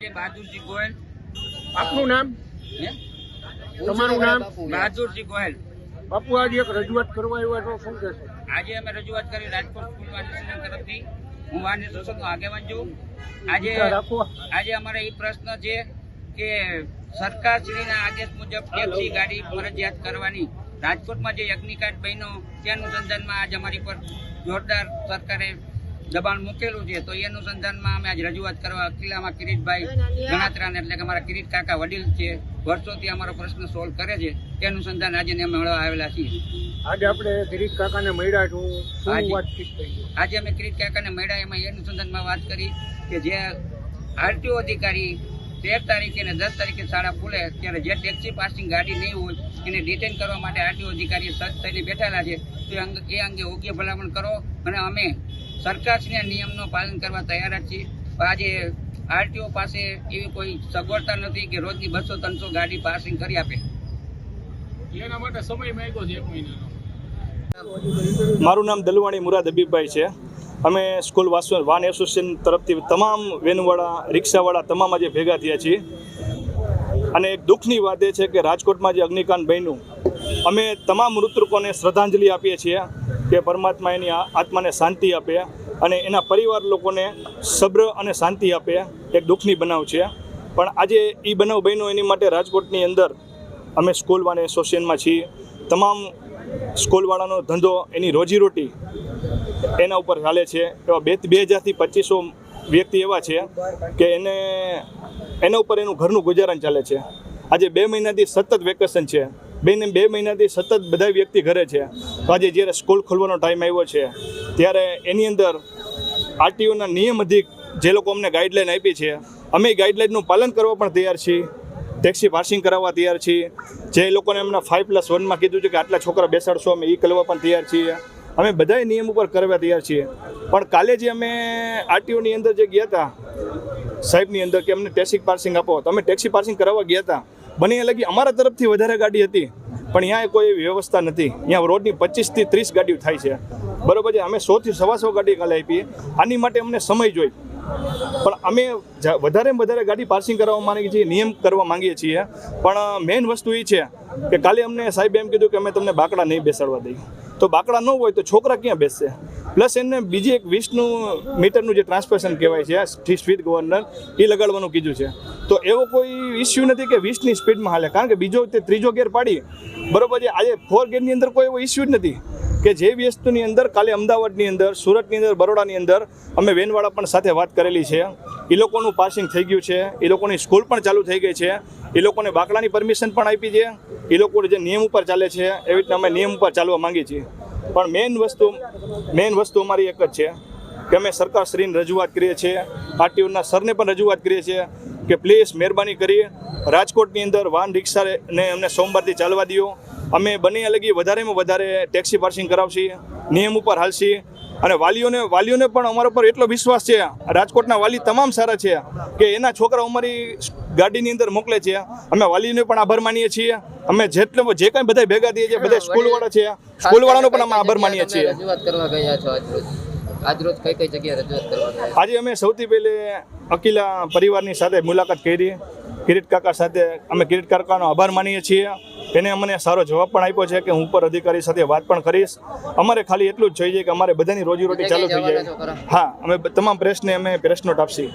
કે બહાદુરજી ગોયલ. આપનું નામ? તમારું નામ? બહાદુરજી ગોયલ. બાપુ આજે એક રજૂઆત કરવા આવ્યા છો શું કહેશો? આજે અમે રજૂઆત કરી રાજકોટ સ્કૂલ વાનિસન તરફથી. હું વાનિસનનો આગેવાન છું. આજે આજે અમારે એ પ્રશ્ન છે કે સરકારશ્રીના આદેશ મુજબ ટેક્સી ગાડી ફરજિયાત કરવાની. રાજકોટમાં જે અગ્નિકાંડ બન્યો તે અનુસંધાનમાં આજે અમારી પર જોરદાર સરકારે દબાણ મૂકેલું છે તો એ અનુસંધાનમાં અમે આજ રજૂઆત કરવા કિલ્લામાં કિરીટભાઈ ગણાત્રાને એટલે કે અમારા કિરીટ કાકા વડીલ છે વર્ષોથી અમારો પ્રશ્ન સોલ્વ કરે છે તે અનુસંધાન આજે અમે મળવા આવેલા છીએ આજે આપણે કિરીટ કાકાને મળ્યા છું આજે. વાતચીત થઈ આજે અમે કિરીટ કાકાને મળ્યા એમાં એ અનુસંધાનમાં વાત કરી કે જે આરટીઓ અધિકારી તેર તારીખે અને દસ તારીખે શાળા ખુલે ત્યારે જે ટેક્સી પાસિંગ ગાડી નહીં હોય એને ડિટેન કરવા માટે આરટીઓ અધિકારી સજ્જ થઈને બેઠેલા છે તો અંગે એ અંગે યોગ્ય ભલામણ કરો અને અમે સરકારશ્રીના નિયમનું પાલન કરવા તૈયાર જ છીએ. પણ આજે આરટીઓ પાસે એવી કોઈ સગવડતા નથી કે રોજની બસો ત્રણસો ગાડી પાસિંગ કરી આપે. એના માટે સમય માંગ્યો છે એક મહિનાનો. મારું નામ દલવાણી મુરાદ હબીબભાઈ છે. અમે સ્કૂલ વાસ વાન એસોસિએશન તરફથી તમામ વેનવાળા રિક્ષાવાળા તમામ આજે ભેગા થયા છીએ. અને એક દુઃખની વાત એ છે કે રાજકોટમાં જે અગ્નિકાંડ બન્યું અમે તમામ મૃતકોને શ્રદ્ધાંજલિ આપીએ છીએ. કે પરમાત્મા એની આત્માને શાંતિ આપે અને એના પરિવાર લોકોને સબ્ર અને શાંતિ આપે, એક દુઃખની બનાવ છે. પણ આજે એ બનાવ બન્યો એની માટે રાજકોટની અંદર અમે સ્કૂલવાળા એસોસિએશનમાં છીએ. તમામ સ્કૂલવાળાનો ધંધો, એની રોજીરોટી એના ઉપર ચાલે છે. એવા બે બે હજારથી પચીસો વ્યક્તિ એવા છે કે એને, એના ઉપર એનું ઘરનું ગુજારણ ચાલે છે. આજે બે મહિનાથી સતત વેકેશન છે. બેને બે મહિનાથી સતત બધા વ્યક્તિ ઘરે છે. તો આજે જ્યારે સ્કૂલ ખોલવાનો ટાઈમ આવ્યો છે, ત્યારે એની અંદર આરટીઓના નિયમ અધિક જે લોકો અમને ગાઈડલાઈન આપી છે, અમે ગાઈડલાઈનનું પાલન કરવા પણ તૈયાર છીએ. ટેક્સી પાર્સિંગ કરાવવા તૈયાર છીએ. જે લોકોને એમના ફાઇવ પ્લસ વનમાં કીધું છે કે આટલા છોકરા બેસાડશો, અમે એ કરવા પણ તૈયાર છીએ. અમે બધાય નિયમ ઉપર કરવા તૈયાર છીએ. પણ કાલે જે અમે આરટીઓની અંદર જે ગયા હતા સાહેબની અંદર કે અમને ટેક્સી પાર્સિંગ આપો, તો અમે ટેક્સી પાર્સિંગ કરાવવા ગયા હતા બને લગી અમારા તરફથી વધારે ગાડી હતી, પણ અહીંયા કોઈ એવી વ્યવસ્થા નથી. અહીંયા રોડની પચીસથી ત્રીસ ગાડીઓ થાય છે. બરોબર છે, અમે સોથી સવા સો ગાડી કાલે આપીએ આની માટે અમને સમય જોઈ. પણ અમે વધારે વધારે ગાડી પાર્સિંગ કરવા માંગીએ છીએ, નિયમ કરવા માંગીએ છીએ. પણ મેઇન વસ્તુ એ છે કે કાલે અમને સાહેબે એમ કીધું કે અમે તમને બાકડા નહીં બેસાડવા દઈએ. તો બાકડા ન હોય તો છોકરા ક્યાં બેસશે? પ્લસ એમને બીજી એક વીસનું મીટરનું જે ટ્રાન્સપોર્ટેશન કહેવાય છે સ્પીડ ગવર્નર એ લગાડવાનું કીધું છે. તો એવો કોઈ ઇસ્યુ નથી કે વીસની સ્પીડમાં હાલે. કારણ કે બીજો તે ત્રીજો ગેર પાડી, બરોબર છે. આજે ફોર ગેરની અંદર કોઈ એવો ઇસ્યુ જ નથી કે જે વસ્તુની અંદર, કાલે અમદાવાદની અંદર, સુરતની અંદર, બરોડાની અંદર અમે વેનવાળા પણ સાથે વાત કરેલી છે. એ લોકોનું પાસિંગ થઈ ગયું છે. એ લોકોની સ્કૂલ પણ ચાલુ થઈ ગઈ છે. એ લોકોને બાકડાની પરમિશન પણ આપી છે. એ લોકો જે નિયમ ઉપર ચાલે છે, એવી રીતના અમે નિયમ ઉપર ચાલવા માંગીએ છીએ. પણ મેઇન વસ્તુ મેઇન વસ્તુ અમારી એક જ છે. કે અમે સરકારશ્રીને રજૂઆત કરીએ છીએ. આરટીઓના સરને પણ રજૂઆત કરીએ છીએ કે પ્લીઝ મહેરબાની કરી રાજકોટની અંદર વાહન રિક્ષાને અમને સોમવારથી ચાલવા દો અમે બંને અલગી વધારેમાં વધારે ટેક્સી પાર્સિંગ કરાવશી નિયમ ઉપર હાલશી. અને વાલીઓને વાલીઓને પણ અમારા પર એટલો વિશ્વાસ છે રાજકોટના વાલી તમામ સારા છે કે એના છોકરાઓ અમારી ગાડીની અંદર મોકલે છે. અમે વાલીને પણ આભાર માનીએ છીએ. અમે જેટલો જે કાંઈ બધા ભેગા થઈએ છીએ બધા સ્કૂલવાળા છે. સ્કૂલવાળાનો પણ અમે આભાર માનીએ છીએ. આજરોજ કઈ કઈ જગ્યાએ રજૂઆત કરવાની આજે અમે સૌથી પહેલે અકીલા પરિવારની સાથે મુલાકાત કરી. કિરીટ કાકા સાથે અમે કિરીટ કાકાનો આભાર માનીએ છીએ. એને અમને સારો જવાબ પણ આપ્યો છે કે હું ઉપર અધિકારી સાથે વાત પણ કરીશ. અમારે ખાલી એટલું જ જોઈએ કે અમારે બધાની રોજીરોટી ચાલુ થઈ જાય? હા અમે તમામ પ્રેસને અમે પ્રેસ નોટ આપશી